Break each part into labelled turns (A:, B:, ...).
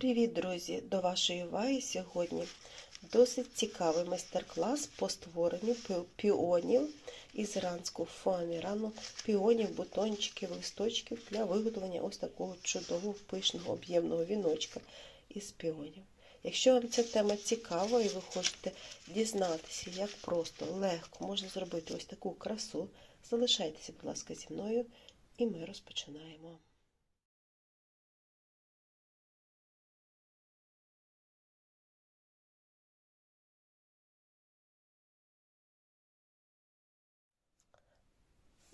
A: Привіт, друзі! До вашої уваги сьогодні досить цікавий майстер-клас по створенню піонів із іранського фоамірану, піонів, бутончиків, листочків для виготовлення ось такого чудового пишного об'ємного віночка із піонів. Якщо вам ця тема цікава і ви хочете дізнатися, як просто, легко можна зробити ось таку красу, залишайтеся, будь ласка, зі мною, і ми розпочинаємо.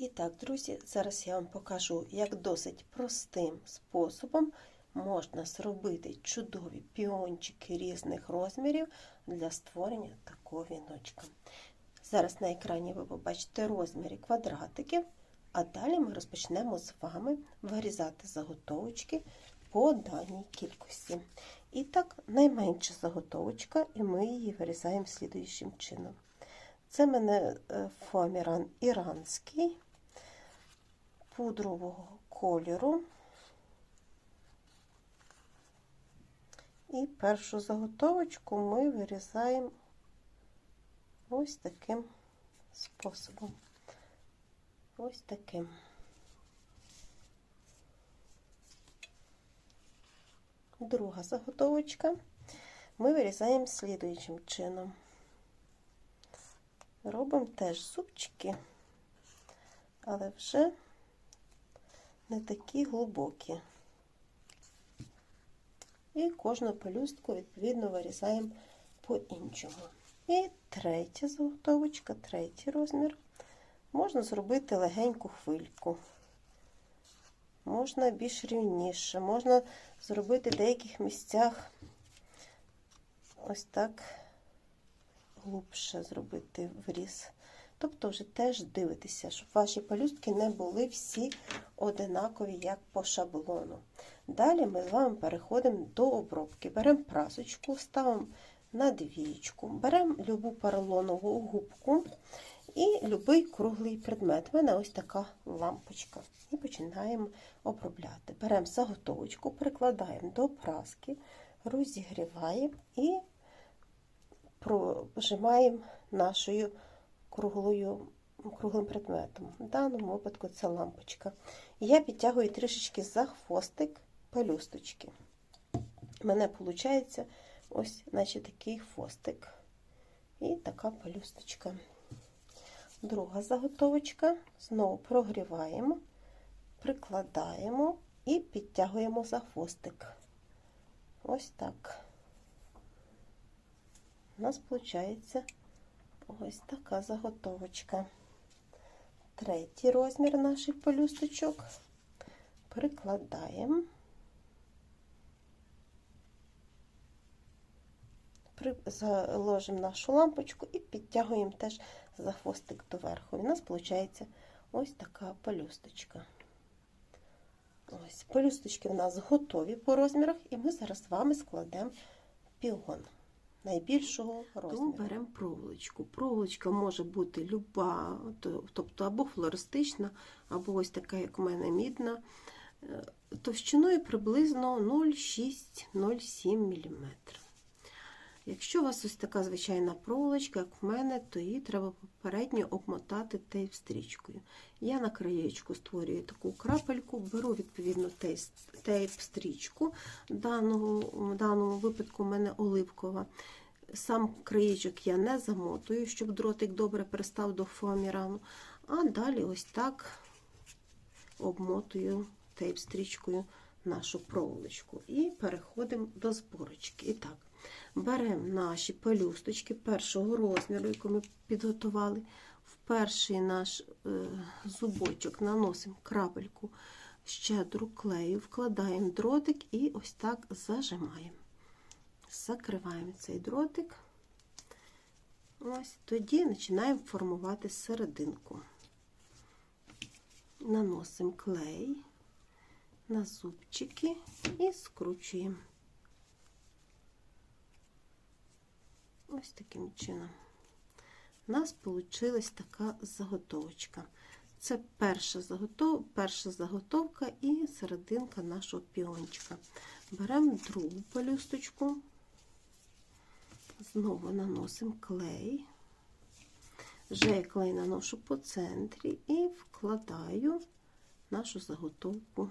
A: І так, друзі, зараз я вам покажу, як досить простим способом можна зробити чудові піончики різних розмірів для створення такого віночка. Зараз на екрані ви побачите розміри квадратиків, а далі ми розпочнемо з вами вирізати заготовочки по даній кількості. І так, найменша заготовочка, і ми її вирізаємо слідуючим чином. Це мене фоаміран іранський пудрового кольору. І першу заготовочку ми вирізаємо ось таким способом. Ось таким. Друга заготовочка ми вирізаємо слідуючим чином. Робимо теж зубчики, але вже не такі глибокі. І кожну пелюстку, відповідно, вирізаємо по-іншому. І третя заготовочка, третій розмір. Можна зробити легеньку хвильку. Можна більш рівніше, можна зробити в деяких місцях ось так глубше зробити вріз. Тобто вже теж дивитися, щоб ваші пелюстки не були всі одинакові, як по шаблону. Далі ми з вами переходимо до обробки. Беремо прасочку, ставимо на двічку, беремо любу поролонову губку і любий круглий предмет. У мене ось така лампочка. І починаємо обробляти. Беремо заготовочку, прикладаємо до праски, розігріваємо і прожимаємо нашою круглою, круглим предметом. В даному випадку це лампочка. Я підтягую трішечки за хвостик пелюсточки. У мене виходить ось, наче такий хвостик. І така пелюсточка. Друга заготовочка. Знову прогріваємо, прикладаємо і підтягуємо за хвостик. Ось так. У нас виходить ось така заготовочка. Третій розмір наших пелюсточок прикладаємо, заложимо нашу лампочку і підтягуємо теж за хвостик доверху. У нас виходить ось така пелюсточка. Ось, пелюсточки у нас готові по розмірах, і ми зараз з вами складемо піон найбільшого розміру. Тому беремо проволочку. Проволочка може бути люба, тобто або флористична, або ось така, як у мене мідна, товщиною приблизно 0,6-0,7 мм. Якщо у вас ось така звичайна проволочка, як в мене, то її треба попередньо обмотати тейп-стрічкою. Я на краєчку створюю таку крапельку, беру відповідно тейп-стрічку, в даному, в випадку у мене оливкова. Сам краєчок я не замотую, щоб дротик добре пристав до фоамірану, а далі ось так обмотую тейп-стрічкою нашу проволочку. І переходимо до зборочки. І так. Беремо наші пелюсточки першого розміру, яку ми підготували. В перший наш е, зубочок наносимо крапельку щедру клею, вкладаємо дротик і ось так зажимаємо. Закриваємо цей дротик. Ось Тоді починаємо формувати серединку. Наносимо клей на зубчики і скручуємо. Ось таким чином. У нас вийшла така заготовочка. Це перша, заготов... перша заготовка і серединка нашого піончика. Беремо другу пелюсточку, знову наносимо клей. Вже я клей наношу по центрі і вкладаю нашу заготовку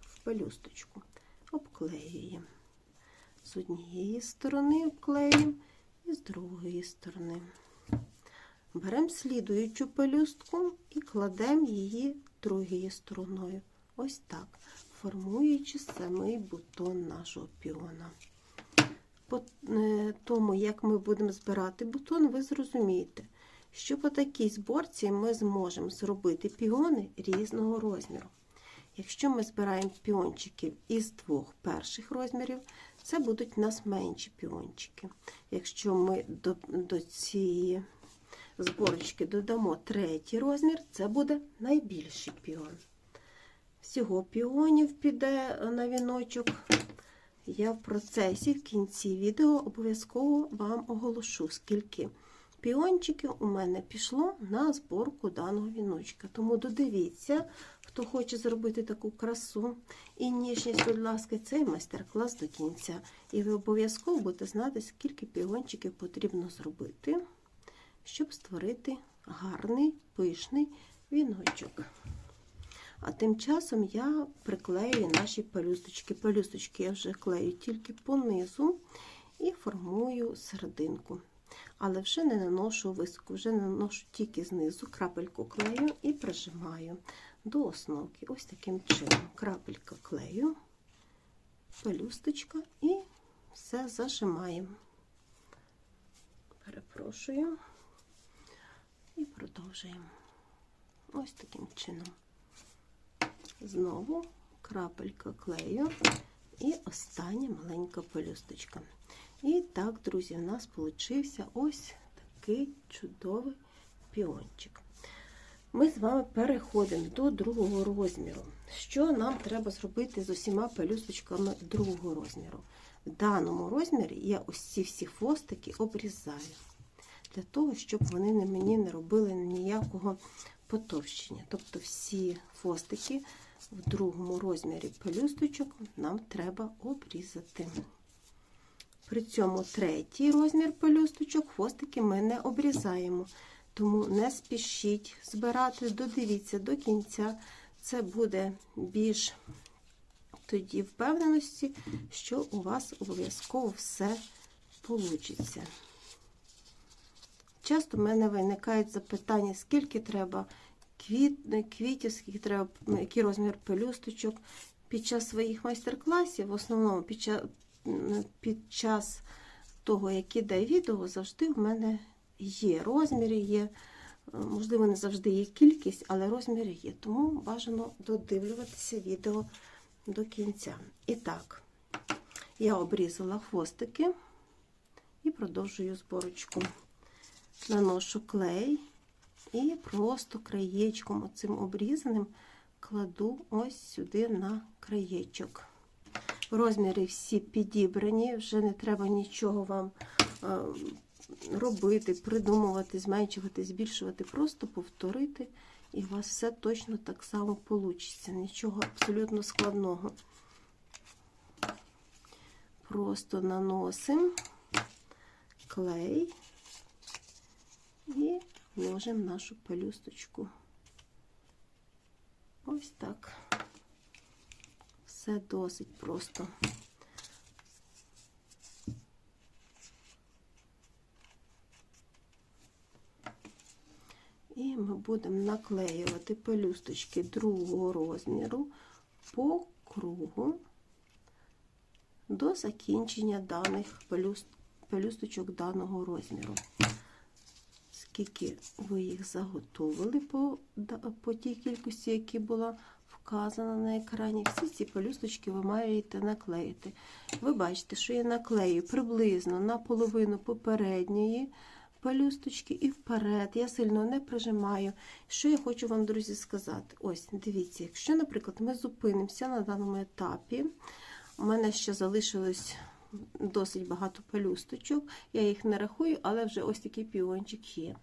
A: в пелюсточку, обклеюємо. З однієї сторони обклеюємо і з другої сторони. Беремо слідуючу пелюстку і кладемо її другою стороною. Ось так, формуючи самий бутон нашого піона. По е, тому, як ми будемо збирати бутон, ви зрозумієте, що по такій зборці ми зможемо зробити піони різного розміру. Якщо ми збираємо піончиків із двох перших розмірів, це будуть у нас менші піончики. Якщо ми до, до цієї зборочки додамо третій розмір, це буде найбільший піон. Всього піонів піде на віночок. Я в процесі в кінці відео обов'язково вам оголошу, скільки піончиків у мене пішло на зборку даного віночка. Тому додивіться, хто хоче зробити таку красу і ніжність, будь ласка, цей майстер-клас до кінця. І ви обов'язково будете знати, скільки піончиків потрібно зробити, щоб створити гарний пишний віночок. А тим часом я приклею наші пелюсточки. Пелюсточки я вже клею тільки по низу і формую серединку. Але вже не наношу високо, вже наношу тільки знизу, крапельку клею і прижимаю до основки. Ось таким чином. Крапелька клею, пелюсточка і все зажимаємо. Перепрошую і продовжуємо. Ось таким чином. Знову крапелька клею і остання маленька пелюсточка. І так, друзі, у нас вийшов ось такий чудовий піончик. Ми з вами переходимо до другого розміру. Що нам треба зробити з усіма пелюсточками другого розміру? В даному розмірі я ось ці всі хвостики обрізаю, для того, щоб вони мені не робили ніякого потовщення. Тобто всі хвостики в другому розмірі пелюсточок нам треба обрізати. При цьому третій розмір пелюсточок хвостики ми не обрізаємо. Тому не спішіть збирати, додивіться до кінця. Це буде більш тоді впевненості, що у вас обов'язково все вийде. Часто в мене виникають запитання, скільки треба квіт, квітів, скільки треба, який розмір пелюсточок. Під час своїх майстер-класів, в основному під час, під час того, як іде відео, завжди в мене є розміри, є, можливо, не завжди є кількість, але розміри є. Тому бажано додивлюватися відео до кінця. І так, я обрізала хвостики і продовжую зборочку. Наношу клей і просто краєчком оцим обрізаним кладу ось сюди на краєчок. Розміри всі підібрані, вже не треба нічого вам робити, придумувати, зменшувати, збільшувати, просто повторити, і у вас все точно так само вийде. Нічого абсолютно складного. Просто наносимо клей і ложимо нашу пелюсточку. Ось так. Все досить просто. І ми будемо наклеювати пелюсточки другого розміру по кругу до закінчення даних пелюсточок даного розміру. Скільки ви їх заготовили по, по тій кількості, які була вказана на екрані, всі ці пелюсточки ви маєте наклеїти. Ви бачите, що я наклею приблизно на половину попередньої пелюсточки і вперед. Я сильно не прижимаю. Що я хочу вам, друзі, сказати? Ось, дивіться, якщо, наприклад, ми зупинимося на даному етапі, у мене ще залишилось досить багато пелюсточок. Я їх не рахую, але вже ось такий піончик є.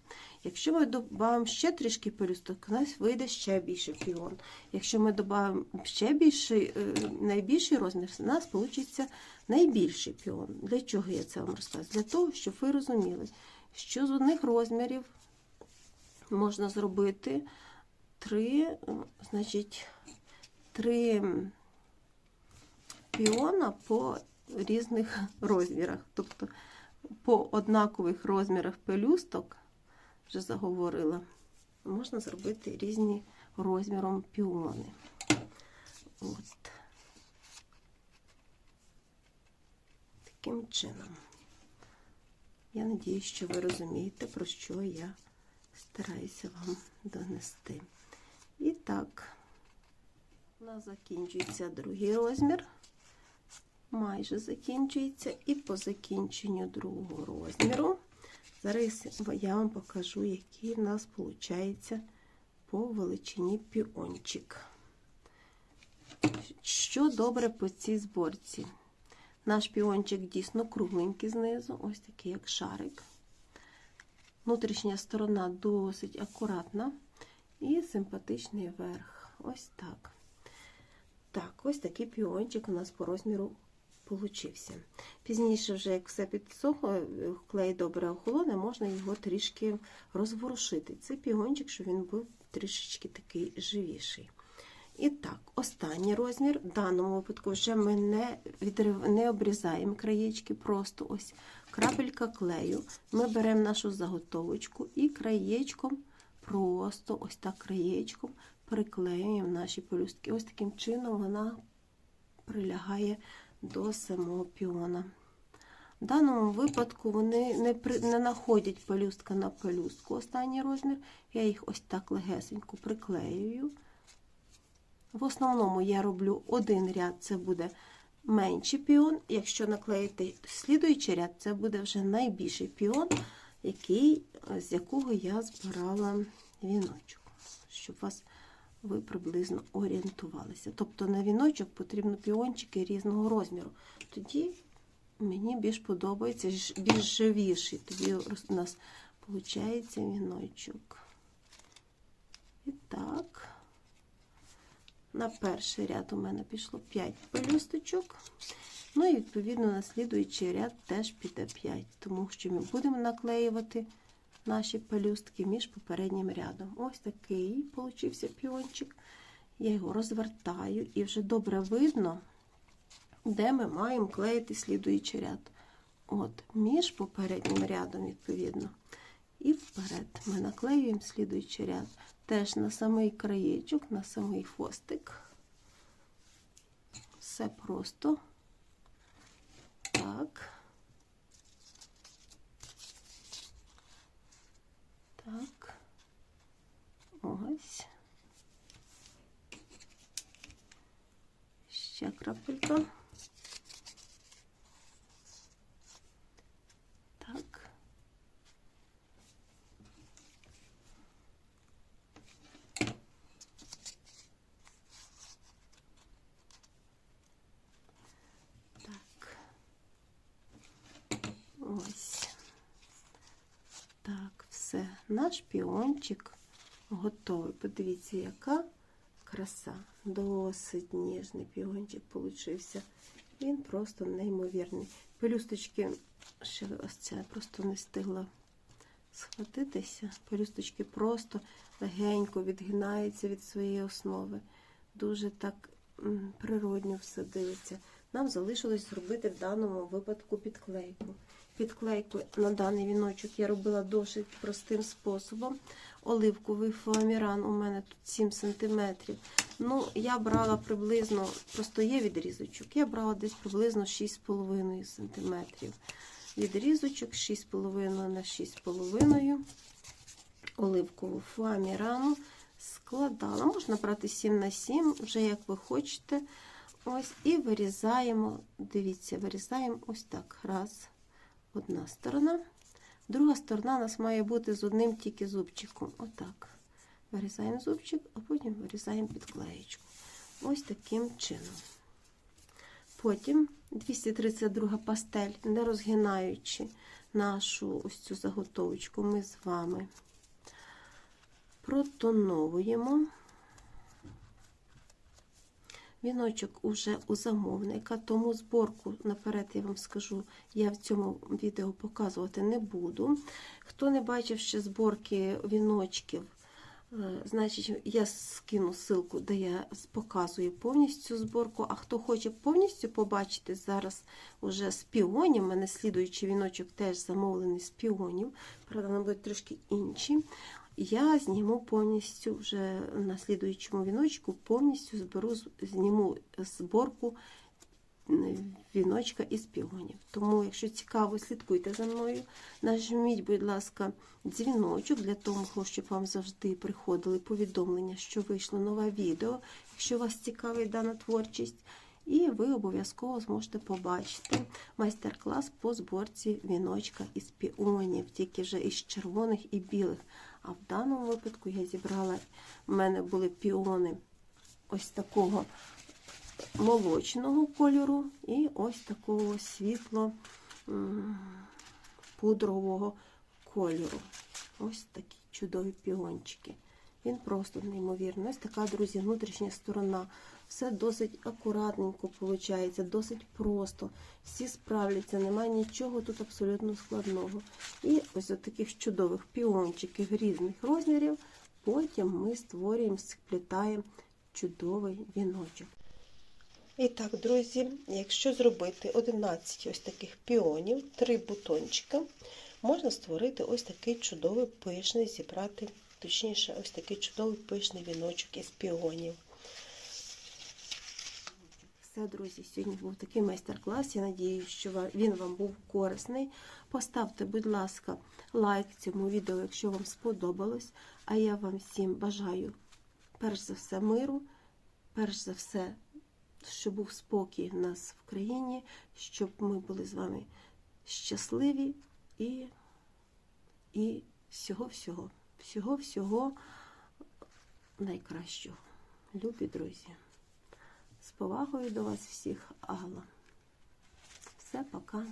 A: Якщо ми додамо ще трішки пелюсток, у нас вийде ще більше піон. Якщо ми додамо ще більший, е, найбільший розмір, у нас вийде найбільший піон. Для чого я це вам розказую? Для того, щоб ви розуміли, що з одних розмірів можна зробити три, значить, три піона по різних розмірах. Тобто по однакових розмірах пелюсток, вже заговорила, можна зробити різні розміром піони. От. Таким чином. Я надію, що ви розумієте, про що я стараюся вам донести. І так, у нас закінчується другий розмір. Майже закінчується. І по закінченню другого розміру. Зараз я вам покажу, який в нас виходить по величині піончик. Що добре по цій зборці? Наш піончик дійсно кругленький знизу, ось такий, як шарик. Внутрішня сторона досить акуратна і симпатичний верх. Ось так. Так, ось такий піончик у нас по розміру получився. Пізніше, вже як все підсохло, клей добре охолоне, можна його трішки розворушити. Це пігончик, щоб він був трішечки такий живіший. І так, останній розмір. В даному випадку вже ми не відрив... не обрізаємо краєчки, просто ось крапелька клею. Ми беремо нашу заготовочку і краєчком, просто ось так краєчком приклеюємо наші пелюстки. Ось таким чином вона прилягає до самого піона. В даному випадку вони не при, не знаходять пелюстка на пелюстку останній розмір. Я їх ось так легесенько приклеюю. В основному я роблю один ряд, це буде менший піон. Якщо наклеїти слідуючий ряд, це буде вже найбільший піон, який, з якого я збирала віночок, щоб вас ви приблизно орієнтувалися. Тобто на віночок потрібно піончики різного розміру. Тоді мені більш подобається більш живіший. Тоді у нас виходить віночок. І так, на перший ряд у мене пішло 5 пелюсточок. Ну і, відповідно, на слідуючий ряд теж піде 5, тому що ми будемо наклеювати наші пелюстки між попереднім рядом. Ось такий получився піончик. Я його розвертаю і вже добре видно, де ми маємо клеїти слідуючий ряд. От, між попереднім рядом, відповідно. І вперед ми наклеюємо слідуючий ряд. Теж на самий краєчок, на самий хвостик. Все просто. Так, ось. Ще крапелька. Так. Так. Ось. Так, все, наш піончик готовий. Подивіться, яка краса. Досить ніжний піончик получився. Він просто неймовірний. Пелюсточки, ще ось це просто не встигла схватитися. Пелюсточки просто легенько відгинаються від своєї основи. Дуже так природньо все дивиться. Нам залишилось зробити в даному випадку підклейку. Підклейку на даний віночок я робила досить простим способом. Оливковий фоаміран у мене тут 7 см. Ну, я брала приблизно, просто є відрізочок, я брала десь приблизно 6,5 см. Відрізочок 6,5 на 6,5 оливкову фоамірану складала. Можна брати 7 на 7, вже як ви хочете. Ось, і вирізаємо, дивіться, вирізаємо ось так. Раз, одна сторона. Друга сторона у нас має бути з одним тільки зубчиком. Отак. Вирізаємо зубчик, а потім вирізаємо підклеєчку. Ось таким чином. Потім 232 пастель, не розгинаючи нашу ось цю заготовочку, ми з вами протоновуємо. Віночок уже у замовника, тому зборку наперед я вам скажу, я в цьому відео показувати не буду. Хто не бачив ще зборки віночків, е, значить я скину ссылку, де я показую повністю зборку. А хто хоче повністю побачити зараз уже з піонів, у мене слідуючий віночок теж замовлений з піонів, правда, вони будуть трошки інші. Я зніму повністю вже на слідуючому віночку, повністю зберу, зніму зборку віночка із піонів. Тому, якщо цікаво, слідкуйте за мною. Нажміть, будь ласка, дзвіночок для того, щоб вам завжди приходили повідомлення, що вийшло нове відео, якщо вас цікавить дана творчість. І ви обов'язково зможете побачити майстер-клас по зборці віночка із піонів, тільки вже із червоних і білих. А в даному випадку я зібрала, в мене були піони ось такого молочного кольору і ось такого світло пудрового кольору. Ось такі чудові піончики. Він просто неймовірний. Ось така, друзі, внутрішня сторона. Все досить акуратненько виходить, досить просто. Всі справляться, немає нічого тут абсолютно складного. І ось таких чудових піончиків різних розмірів. Потім ми створюємо, сплітаємо чудовий віночок. І так, друзі, якщо зробити 11 ось таких піонів, 3 бутончика, можна створити ось такий чудовий пишний, зібрати, точніше, ось такий чудовий пишний віночок із піонів. Все, друзі, сьогодні був такий майстер-клас. Я надію, що він вам був корисний. Поставте, будь ласка, лайк цьому відео, якщо вам сподобалось. А я вам всім бажаю, перш за все, миру, перш за все, щоб був спокій в нас в країні, щоб ми були з вами щасливі і, і всього-всього, всього-всього найкращого. Любі друзі! З повагою до вас всіх, Алла. Все, пока.